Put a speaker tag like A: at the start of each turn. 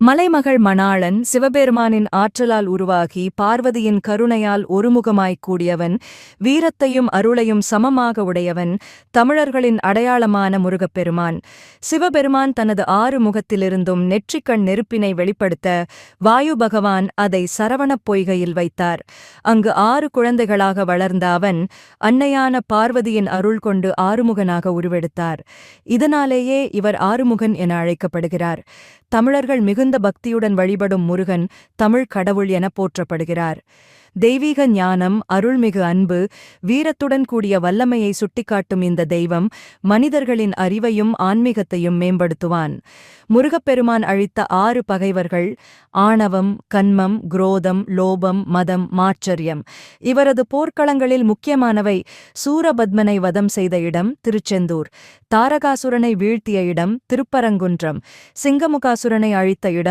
A: மலைமகள் மணாளன் சிவபெருமானின் ஆற்றலால் உருவாகி பார்வதியின் கருணையால் ஒருமுகமாய்க் கூடியவன் வீரத்தையும் அருளையும் சமமாக உடையவன் தமிழர்களின் அடையாளமான முருகப்பெருமான். சிவபெருமான் தனது ஆறு முகத்திலிருந்தும் நெற்றிக்கண் நெருப்பினை வெளிப்படுத்த வாயு பகவான் அதை சரவணப் பொய்கையில் வைத்தார். அங்கு ஆறு குழந்தைகளாக வளர்ந்த அவன் அன்னையான பார்வதியின் அருள் கொண்டு ஆறுமுகனாக உருவெடுத்தார். இதனாலேயே இவர் ஆறுமுகன் என அழைக்கப்படுகிறார். தமிழர்கள் மிகுந்த பக்தியுடன் வழிபடும் முருகன் தமிழ் கடவுள் என போற்றப்படுகிறார். தெய்வீக ஞானம் அருள்மிகு அன்பு வீரத்துடன் கூடிய வல்லமையை சுட்டிக்காட்டும் இந்த தெய்வம் மனிதர்களின் அறிவையும் ஆன்மீகத்தையும் மேம்படுத்துவான். முருகப்பெருமான் அழித்த ஆறு பகைவர்கள் ஆணவம் கண்மம் குரோதம் லோபம் மதம் மாச்சரியம். இவரது போர்க்களங்களில் முக்கியமானவை சூரபத்மனை வதம் செய்த இடம் திருச்செந்தூர். தாரகாசுரனை வீழ்த்திய இடம் திருப்பரங்குன்றம். சிங்கமுகாசுரனை அழித்த இடம்